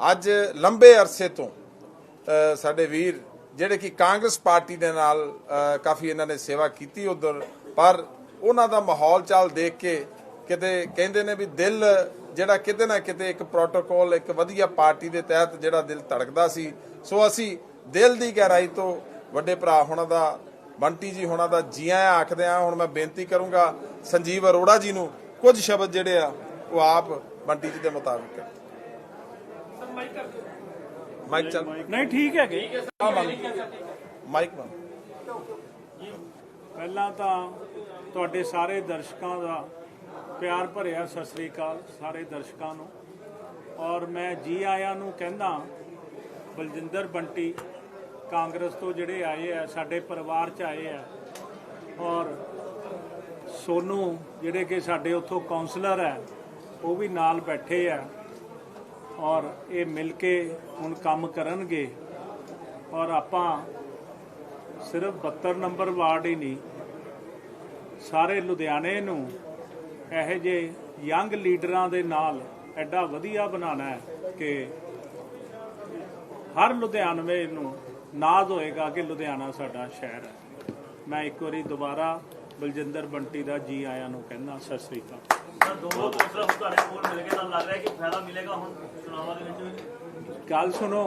ਅੱਜ ਲੰਬੇ ਅਰਸੇ ਤੋਂ ਸਾਡੇ ਵੀਰ, ਜਿਹੜੇ ਕਿ ਕਾਂਗਰਸ ਪਾਰਟੀ ਦੇ ਨਾਲ ਕਾਫੀ ਇਹਨਾਂ ਨੇ ਸੇਵਾ ਕੀਤੀ ਉਧਰ, ਪਰ ਉਹਨਾਂ ਦਾ ਮਾਹੌਲ ਚਾਲ ਦੇਖ ਕੇ ਕਿਤੇ ਕਹਿੰਦੇ ਨੇ ਵੀ ਦਿਲ ਜਿਹੜਾ ਕਿਤੇ ਨਾ ਕਿਤੇ ਇੱਕ ਪ੍ਰੋਟੋਕੋਲ ਇੱਕ ਵਧੀਆ ਪਾਰਟੀ ਦੇ ਤਹਿਤ ਜਿਹੜਾ ਦਿਲ ਧੜਕਦਾ ਸੀ। ਸੋ ਅਸੀਂ ਦਿਲ ਦੀ ਗਹਿਰਾਈ ਤੋਂ ਵੱਡੇ ਭਰਾ ਹੋਣਾ ਦਾ, ਬੰਟੀ ਜੀ ਹੋਣਾ ਦਾ ਜੀ ਆਇਆਂ ਆਖਦੇ ਆ। ਹੁਣ ਮੈਂ ਬੇਨਤੀ ਕਰੂੰਗਾ ਸੰਜੀਵ ਅਰੋੜਾ ਜੀ ਨੂੰ, ਕੁਝ ਸ਼ਬਦ ਜਿਹੜੇ ਆ, ਉਹ ਆਪ ਬੰਟੀ ਜੀ ਦੇ ਮੁਤਾਬਿਕ। ਮਾਈਕ ਚੱਲ। ਨਹੀਂ ਠੀਕ ਹੈਗੇ। ਆ ਮਾਈਕ। ਬੰਦ। ਪਹਿਲਾਂ ਤਾਂ ਤੁਹਾਡੇ ਸਾਰੇ ਦਰਸ਼ਕਾਂ ਦਾ ਪਿਆਰ ਭਰਿਆ ਸਤਿ ਸ੍ਰੀ ਅਕਾਲ ਸਾਰੇ ਦਰਸ਼ਕਾਂ ਨੂੰ। ਔਰ ਮੈਂ ਜੀ ਆਇਆਂ ਨੂੰ ਕਹਿੰਦਾ ਬਲਜਿੰਦਰ ਬੰਟੀ ਕਾਂਗਰਸ ਤੋਂ ਜਿਹੜੇ ਆਏ ਆ ਸਾਡੇ ਪਰਿਵਾਰ ਚ ਆਏ ਆ। ਔਰ ਸੋਨੂ ਜਿਹੜੇ ਕਿ ਸਾਡੇ ਉੱਥੋਂ ਕਾਉਂਸਲਰ ਹੈ ਉਹ ਵੀ ਨਾਲ ਬੈਠੇ ਆ। ਔਰ ਇਹ ਮਿਲ ਕੇ ਹੁਣ ਕੰਮ ਕਰਨਗੇ। ਔਰ ਆਪਾਂ ਸਿਰਫ 72 ਨੰਬਰ ਵਾਰਡ ਹੀ ਨਹੀਂ, ਸਾਰੇ ਲੁਧਿਆਣੇ ਨੂੰ ਇਹੋ ਜਿਹੇ ਯੰਗ ਲੀਡਰਾਂ ਦੇ ਨਾਲ ਐਡਾ ਵਧੀਆ ਬਣਾਉਣਾ ਹੈ ਕਿ ਹਰ ਲੁਧਿਆਣਵੇ ਨੂੰ ਨਾਜ਼ ਹੋਏਗਾ ਕਿ ਲੁਧਿਆਣਾ ਸਾਡਾ ਸ਼ਹਿਰ ਹੈ। ਮੈਂ ਇੱਕ ਵਾਰੀ ਦੁਬਾਰਾ ਬਲਜਿੰਦਰ ਬੰਟੀ ਦਾ ਜੀ ਆਇਆਂ ਨੂੰ ਕਹਿੰਦਾ ਸਤਿ ਸ੍ਰੀ ਅਕਾਲ। ਸਰ ਦੋਨੋਂ ਹੁਣ ਤੁਹਾਡੇ ਕੋਲ ਮਿਲ ਕੇ ਤਾਂ ਲੱਗ ਰਿਹਾ ਕਿ ਫਾਇਦਾ ਮਿਲੇਗਾ ਹੁਣ ਚੁਣਾਵਾਂ ਦੇ ਵਿੱਚ ਵੀ? ਗੱਲ ਸੁਣੋ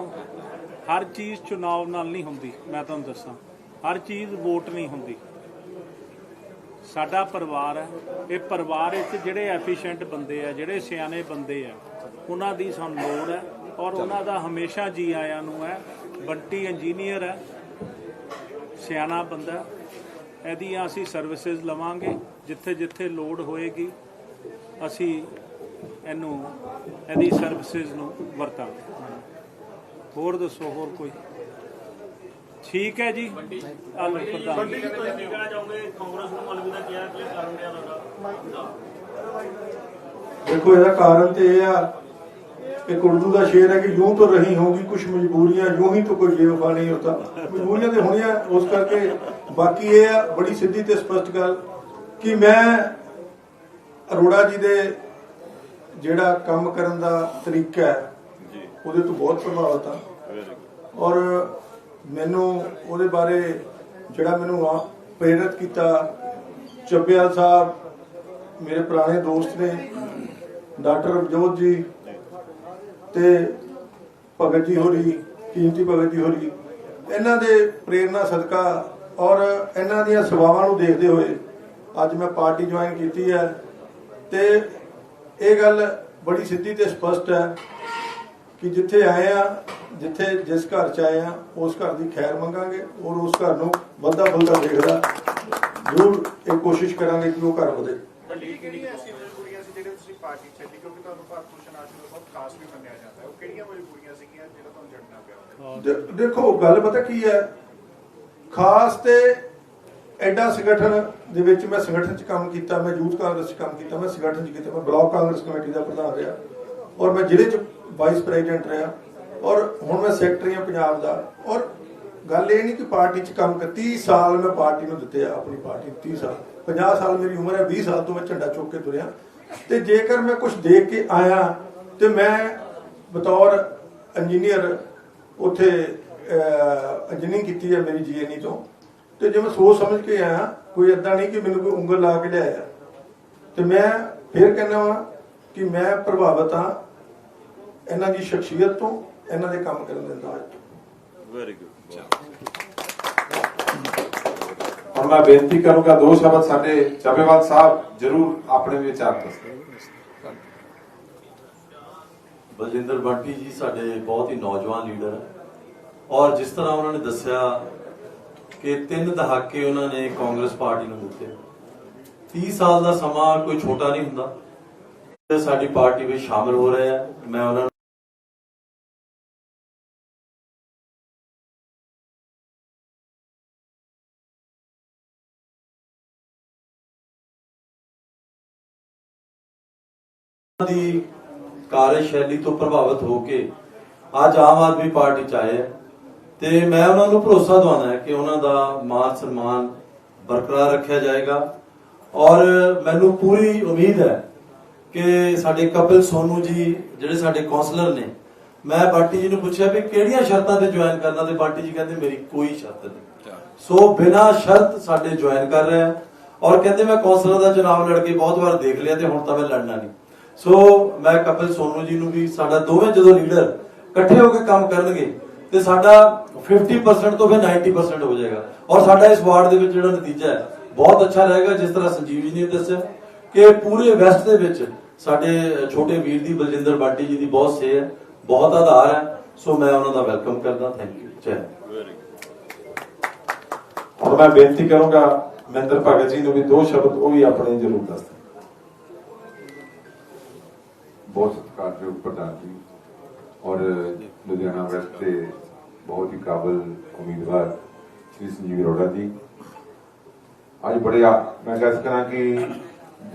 ਹਰ ਚੀਜ਼ ਚੁਣਾਵ ਨਾਲ ਨਹੀਂ ਹੁੰਦੀ ਮੈਂ ਤੁਹਾਨੂੰ ਦੱਸਾਂ। ਹਰ ਚੀਜ਼ ਵੋਟ ਨਹੀਂ ਹੁੰਦੀ। ਸਾਡਾ ਪਰਿਵਾਰ ਹੈ ਇਹ ਪਰਿਵਾਰ ਵਿੱਚ ਜਿਹੜੇ ਐਫੀਸ਼ੀਐਂਟ ਬੰਦੇ ਆ ਜਿਹੜੇ ਸਿਆਣੇ ਬੰਦੇ ਆ ਉਹਨਾਂ ਦੀ ਸਾਨੂੰ ਲੋੜ ਹੈ ਔਰ ਉਹਨਾਂ ਦਾ ਹਮੇਸ਼ਾ ਜੀ ਆਇਆਂ ਨੂੰ ਹੈ। ਬੰਟੀ ਇੰਜੀਨੀਅਰ ਹੈ ਸਿਆਣਾ ਬੰਦਾ। ਇਹਦੀਆਂ ਅਸੀਂ ਸਰਵਿਸਿਜ਼ ਲਵਾਂਗੇ ਜਿੱਥੇ ਜਿੱਥੇ ਲੋੜ ਹੋਏਗੀ ਅਸੀਂ ਇਹਨੂੰ ਇਹਦੀ ਸਰਵਿਸਿਜ਼ ਨੂੰ ਵਰਤਾਂਗੇ। ਹੋਰ ਦੱਸੋ ਹੋਰ ਕੋਈ? ਠੀਕ ਹੈ ਜੀ। ਆਲੂ ਪ੍ਰਧਾਨ। ਤੁਸੀਂ ਕੀ ਕਹਿਣਾ ਚਾਹੋਗੇ ਕਾਂਗਰਸ ਨੂੰ ਅਲਵਿਦਾ ਕਿਹਾ ਕਿ ਕਾਰਨ ਤੁਹਾਡਾ? ਦੇਖੋ ਇਹਦਾ ਕਾਰਨ ਤੇ ਇਹ ਆ ਕਿ ਉਰਦੂ ਦਾ ਸ਼ੇਰ ਹੈ ਕਿ ਯੂੰ ਤਾਂ ਰਹੀ ਹੋਗੀ ਕੁਝ ਮਜਬੂਰੀਆਂ ਯੂੰ ਹੀ ਤਾਂ ਕੋਈ ਬੇਵਫਾ ਨਹੀਂ ਹੁੰਦਾ ਮਜਬੂਰੀਆਂ ਤੇ ਹੋਣੀਆਂ ਉਸ ਕਰਕੇ ਬਾਕੀ ਇਹ ਆ ਬੜੀ ਸਿੱਧੀ ਤੇ ਸਪਸ਼ਟ ਗੱਲ ਕਿ ਮੈਂ ਅਰੋੜਾ ਜੀ ਦੇ ਜਿਹੜਾ ਕੰਮ ਕਰਨ ਦਾ ਤਰੀਕਾ ਹੈ ਉਹਦੇ ਤੋਂ ਬਹੁਤ ਪ੍ਰਭਾਵਿਤ ਆ। ਔਰ ਮੈਨੂੰ ਉਹਦੇ ਬਾਰੇ ਜਿਹੜਾ ਮੈਨੂੰ ਆ ਪ੍ਰੇਰਿਤ ਕੀਤਾ ਚੱਬਿਆਲ ਸਾਹਿਬ ਮੇਰੇ ਪੁਰਾਣੇ ਦੋਸਤ ਨੇ ਡਾਕਟਰ ਅਵਜੋਤ ਜੀ ਤੇ ਭਗਤ ਜੀ ਹੋਰੀ, ਕੀਮਤੀ ਭਗਤ ਜੀ ਹੋਰੀ, ਇਹਨਾਂ ਦੇ ਪ੍ਰੇਰਣਾ ਸਦਕਾ ਔਰ ਇਹਨਾਂ ਦੀਆਂ ਸੇਵਾਵਾਂ ਨੂੰ ਦੇਖਦੇ ਹੋਏ ਅੱਜ ਮੈਂ ਪਾਰਟੀ ਜੁਆਇਨ ਕੀਤੀ ਹੈ ਤੇ ਇਹ ਗੱਲ ਬੜੀ ਸਿੱਧੀ ਤੇ ਸਪਸ਼ਟ ਹੈ ਕਿ ਜਿੱਥੇ ਆਏ ਆ ਜਿੱਥੇ ਜਿਸ ਘਰ ਚ ਆਏ ਆ ਉਸ ਘਰ ਦੀ ਖੈਰ ਮੰਗਾਂਗੇ ਔਰ ਉਸ ਘਰ ਨੂੰ ਵੱਧਾ ਫੁੱਲਦਾ ਦੇਖਦਾ ਜ਼ਰੂਰ ਇਹ ਕੋਸ਼ਿਸ਼ ਕਰਾਂਗੇ ਕਿ ਉਹ ਘਰ ਵਧੇ ਕਿਹੜੀਆਂ ਐਸੀ ਮਜਬੂਰੀਆਂ ਸੀ ਜਿਹੜੇ ਤੁਸੀਂ ਪਾਰਟੀ ਛੱਡੀ ਕਿਉਂਕਿ ਤੁਹਾਨੂੰ ਭਾਰਤ ਭੂਸ਼ਣ ਆਸ਼ਰਮ ਦਾ ਬਹੁਤ ਖਾਸ ਵੀ ਮੰਨਿਆ ਜਾਂਦਾ ਹੈ ਉਹ ਕਿਹੜੀਆਂ ਮਜਬੂਰੀਆਂ ਸੀਗੀਆਂ ਜਿਹੜਾ ਤੁਹਾਨੂੰ ਛੱਡਣਾ ਪਿਆ ਦੇ- ਦੇਖੋ, ਗੱਲ ਪਤਾ ਕੀ ਹੈ? ਖਾਸ ਤੇ ਐਡਾ ਸੰਗਠਨ ਦੇ ਵਿੱਚ ਮੈਂ ਸੰਗਠਨ ਚ ਕੰਮ ਕੀਤਾ, ਮੈਂ ਯੂਥ ਕਾਂਗਰਸ ਚ ਕੰਮ ਕੀਤਾ, ਮੈਂ ਸੰਗਠਨ ਚ ਕੀਤਾ, ਮੈਂ ਬਲਾਕ ਕਾਂਗਰਸ ਕਮੇਟੀ ਦਾ ਪ੍ਰਧਾਨ ਰਿਹਾ ਔਰ ਮੈਂ ਜ਼ਿਲ੍ਹੇ ਚ ਵਾਈਸ ਪ੍ਰੈਜ਼ੀਡੈਂਟ ਰਿਹਾ ਔਰ ਹੁਣ ਮੈਂ ਸੈਕਟਰੀ ਹਾਂ ਪੰਜਾਬ ਦਾ ਔਰ ਗੱਲ ਇਹ ਨਹੀਂ ਕਿ ਪਾਰਟੀ ਚ ਕੰਮ ਕਰ 30 ਸਾਲ ਮੈਂ ਪਾਰਟੀ ਨੂੰ ਦਿੱਤੇ ਆ, ਆਪਣੀ ਪਾਰਟੀ ਨੂੰ 30 ਸਾਲ 50 ਸਾਲ ਮੇਰੀ ਉਮਰ ਹੈ 20 ਸਾਲ ਤੋਂ ਮੈਂ ਝੰਡਾ ਚੁੱਕ ਕੇ ਤੁਰਿਆ ਤੇ ਜੇਕਰ ਮੈਂ ਕੁਝ ਦੇਖ ਕੇ ਆਇਆ ਤੇ ਮੈਂ ਬਤੌਰ ਇੰਜੀਨੀਅਰ ਉੱਥੇ ਇੰਜੀਨੀਅਰਿੰਗ ਕੀਤੀ ਹੈ ਮੇਰੀ ਜੀਐਨਈ ਤੋਂ। ਤੇ ਜੇ ਮੈਂ ਸੋਚ ਸਮਝ ਕੇ ਆਇਆ ਕੋਈ ਏਦਾਂ ਨਹੀਂ ਕਿ ਮੈਨੂੰ ਕੋਈ ਉਂਗਲ ਲਾ ਕੇ ਲਿਆਇਆ। ਤੇ ਮੈਂ ਫਿਰ ਕਹਿੰਦਾ ਵਾਂ ਕਿ ਮੈਂ ਪ੍ਰਭਾਵਿਤ ਹਾਂ ਇਹਨਾਂ ਦੀ ਸ਼ਖਸੀਅਤ ਤੋਂ ਇਹਨਾਂ ਦੇ ਕੰਮ ਕਰਨ ਦੇ ਅੰਦਾਜ਼ ਤੋਂ। ਹੁਣ ਮੈਂ ਬੇਨਤੀ ਕਰੂੰਗਾ ਦੋ ਸ਼ਬਦ ਸਾਡੇ ਚੱਬੇਵਾਲ ਸਾਹਿਬ ਜਰੂਰ ਆਪਣੇ ਵਿਚਾਰ ਦੱਸਣ। ਬਲਜਿੰਦਰ ਬੰਟੀ ਜੀ ਸਾਡੇ ਬਹੁਤ ਹੀ ਨੌਜਵਾਨ ਲੀਡਰ ਹੈ ਔਰ ਜਿਸ ਤਰ੍ਹਾਂ ਉਹਨਾਂ ਨੇ ਦੱਸਿਆ ਕਿ ਤਿੰਨ ਦਹਾਕੇ ਉਹਨਾਂ ਨੇ ਕਾਂਗਰਸ ਪਾਰਟੀ ਨੂੰ ਦਿੱਤੇ। 30 ਸਾਲ ਦਾ ਸਮਾਂ ਕੋਈ ਛੋਟਾ ਨਹੀਂ ਹੁੰਦਾ। ਸਾਡੀ ਪਾਰਟੀ ਵਿੱਚ ਸ਼ਾਮਲ ਹੋ ਰਹੇ ਆ। ਮੈਂ ਉਹਨਾਂ ਦੀ ਕਾਰਜ ਸ਼ੈਲੀ ਤੋਂ ਪ੍ਰਭਾਵਿਤ ਹੋ ਕੇ ਅੱਜ ਆਮ ਆਦਮੀ ਪਾਰਟੀ ਚ ਆਏ ਤੇ ਮੈਂ ਉਹਨਾਂ ਨੂੰ ਭਰੋਸਾ ਦਵਾਉਣਾ ਹੈ ਕਿ ਉਹਨਾਂ ਦਾ ਮਾਨ ਸਨਮਾਨ ਬਰਕਰਾਰ ਰੱਖਿਆ ਜਾਏਗਾ। ਔਰ ਮੈਨੂੰ ਪੂਰੀ ਉਮੀਦ ਹੈ ਕਿ ਸਾਡੇ ਕਪਿਲ ਸੋਨੂ ਜੀ, ਜਿਹੜੇ ਸਾਡੇ ਕਾਉਂਸਲਰ ਨੇ, ਮੈਂ ਬਾਟੀ ਜੀ ਨੂੰ ਪੁੱਛਿਆ ਵੀ ਕਿਹੜੀਆਂ ਸ਼ਰਤਾਂ ਤੇ ਜੁਆਇਨ ਕਰਨਾ ਤੇ ਬਾਟੀ ਜੀ ਕਹਿੰਦੇ ਮੇਰੀ ਕੋਈ ਸ਼ਰਤ ਨਹੀਂ। ਸੋ ਬਿਨਾਂ ਸ਼ਰਤ ਸਾਡੇ ਜੁਆਇਨ ਕਰ ਰਿਹਾ ਔਰ ਕਹਿੰਦੇ ਮੈਂ ਕੌਂਸਲਰ ਦਾ ਚੁਣਾਵ ਲੜ ਕੇ ਬਹੁਤ ਵਾਰ ਦੇਖ ਲਿਆ ਤੇ ਹੁਣ ਤਾਂ ਮੈਂ ਲੜਨਾ ਨਹੀਂ। ਸੋ ਮੈਂ ਕਪਿਲ ਸੋਨੂ ਜੀ ਨੂੰ ਵੀ ਸਾਡਾ ਦੋਵੇਂ ਜਦੋਂ ਲੀਡਰ ਇਕੱਠੇ ਹੋ ਕੇ ਕੰਮ ਕਰਨਗੇ ਤੇ ਸਾਡਾ 50% ਤੋਂ ਫਿਰ 90% ਹੋ ਜਾਏਗਾ। ਔਰ ਸਾਡਾ ਇਸ ਵਾਰਡ ਦੇ ਵਿੱਚ ਜਿਹੜਾ ਨਤੀਜਾ ਹੈ ਬਹੁਤ ਅੱਛਾ ਰਹੇਗਾ ਜਿਸ ਤਰ੍ਹਾਂ ਸੰਜੀਵ ਜੀ ਨੇ ਦੱਸਿਆ ਕਿ ਪੂਰੇ ਵੈਸਟ ਦੇ ਵਿੱਚ ਸਾਡੇ ਛੋਟੇ ਵੀਰ ਦੀ ਬਲਜਿੰਦਰ ਬਾਟੀ ਜੀ ਦੀ ਬਹੁਤ ਸੇ ਹੈ ਬਹੁਤ ਆਧਾਰ ਹੈ। ਸੋ ਮੈਂ ਉਹਨਾਂ ਦਾ ਵੈਲਕਮ ਕਰਦਾ ਥੈਂਕ ਯੂ ਜੈ। ਹੁਣ ਮੈਂ ਬੇਨਤੀ ਕਰੂੰਗਾ ਮਹਿੰਦਰ ਭਗਤ ਜੀ ਨੂੰ ਵੀ ਦੋ ਸ਼ਬਦ ਉਹ ਵੀ ਆਪਣੇ ਜ਼ਰੂਰ ਦੱਸ ਬਹੁਤ ਸਤਿਕਾਰਯੋਗ ਪ੍ਰਧਾਨ ਜੀ ਔਰ ਲੁਧਿਆਣਾ ਵੈਸਟ ਦੇ ਬਹੁਤ ਹੀ ਕਾਬਲ ਉਮੀਦਵਾਰ ਸ਼੍ਰੀ ਸੰਜੀਵ ਅਰੋੜਾ ਜੀ। ਅੱਜ ਬੜੇ ਮੈਂ ਕਹਿ ਕਰਾਂ ਕਿ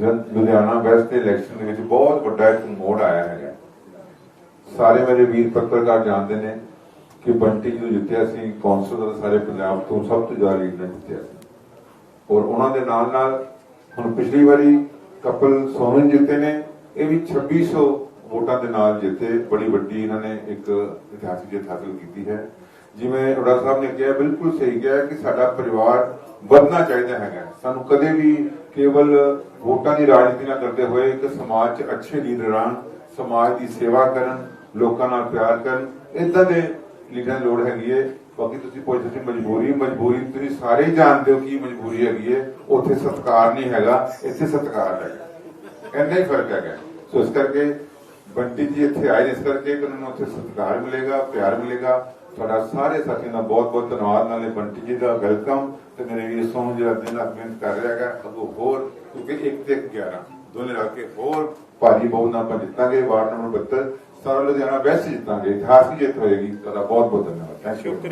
ਲੁਧਿਆਣਾ ਵੈਸਟ ਦੇ ਇਲੈਕਸ਼ਨ ਦੇ ਵਿੱਚ ਬਹੁਤ ਵੱਡਾ ਇੱਕ ਮੋੜ ਆਇਆ ਹੈਗਾ। ਸਾਰੇ ਮੇਰੇ ਵੀਰ ਪੱਤਰਕਾਰ ਜਾਣਦੇ ਨੇ ਕਿ ਬੰਟੀ ਜੀ ਨੂੰ ਜਿੱਤਿਆ ਸੀ, ਕੌਂਸਲ ਦਾ ਸਾਰੇ ਪੰਜਾਬ ਤੋਂ ਸਭ ਤੋਂ ਜ਼ਿਆਦਾ ਲੀਡ ਨੇ ਜਿੱਤਿਆ ਸੀ। ਔਰ ਉਹਨਾਂ ਦੇ ਨਾਲ ਨਾਲ ਹੁਣ ਪਿਛਲੀ ਵਾਰੀ ਕਪਲ ਸੋਨਨ ਜਿੱਤੇ ਨੇ ਇਹ ਵੀ 2600 ਵੋਟਾਂ ਦੇ ਨਾਲ ਜਿੱਤੇ ਬੜੀ ਵੱਡੀ ਇਹਨਾਂ ਨੇ ਇੱਕ ਇਤਿਹਾਸਿਕ ਜਿੱਤ ਹਾਸਲ ਕੀਤੀ ਹੈ। ਜਿਵੇਂ ਰੋੜਾ ਸਾਹਿਬ ਨੇ ਕਿਹਾ, ਬਿਲਕੁਲ ਸਹੀ ਕਿਹਾ ਕਿ ਸਾਡਾ ਪਰਿਵਾਰ ਵਧਣਾ ਚਾਹੀਦਾ ਹੈਗਾ। ਸਾਨੂੰ ਕਦੇ ਵੀ ਕੇਵਲ ਵੋਟਾਂ ਦੀ ਰਾਜਨੀਤੀ ਨਾ ਕਰਦੇ ਹੋਏ ਇੱਕ ਸਮਾਜ 'ਚ ਅੱਛੇ ਲੀਡਰ ਆਉਣ, ਸਮਾਜ ਦੀ ਸੇਵਾ ਕਰਨ, ਲੋਕਾਂ ਨਾਲ ਪਿਆਰ ਕਰਨ ਇਦਾਂ ਦੇ ਲੀਡਰਾਂ ਦੀ ਲੋੜ ਹੈਗੀ ਏ। ਬਾਕੀ ਤੁਸੀਂ ਪੁੱਛਦੇ ਸੀ ਮਜਬੂਰੀ ਮਜਬੂਰੀ ਤੁਸੀਂ ਸਾਰੇ ਜਾਣਦੇ ਹੋ ਕੀ ਮਜਬੂਰੀ ਹੈਗੀ ਏ। ਉੱਥੇ ਸਤਕਾਰ ਨਹੀਂ ਹੈਗਾ, ਇੱਥੇ ਸਤਕਾਰ ਹੈਗਾ। ਇੰਨਾ ਹੀ ਫ਼ਰਕ ਹੈਗਾ। ਸੋ ਇਸ ਕਰਕੇ ਬੰਟੀ ਜੀ ਇੱਥੇ ਆਏ ਇਸ ਕਰਕੇ ਕਿ ਉਹਨਾਂ ਨੂੰ ਉੱਥੇ ਸਤਕਾਰ ਮਿਲੇਗਾ ਪਿਆਰ ਮਿਲੇਗਾ। ਤੁਹਾਡਾ ਸਾਰੇ ਸਾਥੀਆਂ ਦਾ ਬਹੁਤ ਬਹੁਤ ਧੰਨਵਾਦ। ਨਾਲੇ ਬੰਟੀ ਜੀ ਦਾ ਵੈਲਕਮ ਤੇ ਮੇਰੇ ਵੀਰ ਸੋਹਣ ਜਿਹੜਾ ਦਿਨ ਰਾਤ ਮਿਹਨਤ ਕਰ ਰਿਹਾ ਹੈਗਾ। ਅੱਗੋਂ ਹੋਰ ਕਿਉਂਕਿ ਇੱਕ ਤੇ 11 ਦੋਨੇ ਰਲ ਕੇ ਹੋਰ ਭਾਰੀ ਬਹੁ ਨਾਲ ਆਪਾਂ ਜਿੱਤਾਂਗੇ ਵਾਰਡ ਨੰਬਰ 72 ਸਾਰਾ ਲੁਧਿਆਣਾ ਵੈਸਟ ਜਿੱਤਾਂਗੇ ਇਤਿਹਾਸ ਦੀ ਜਿੱਤ ਹੋਏਗੀ। ਤੁਹਾਡਾ ਬਹੁਤ ਬਹੁਤ ਧੰਨਵਾਦ ਥੈਂਕ ਯੂ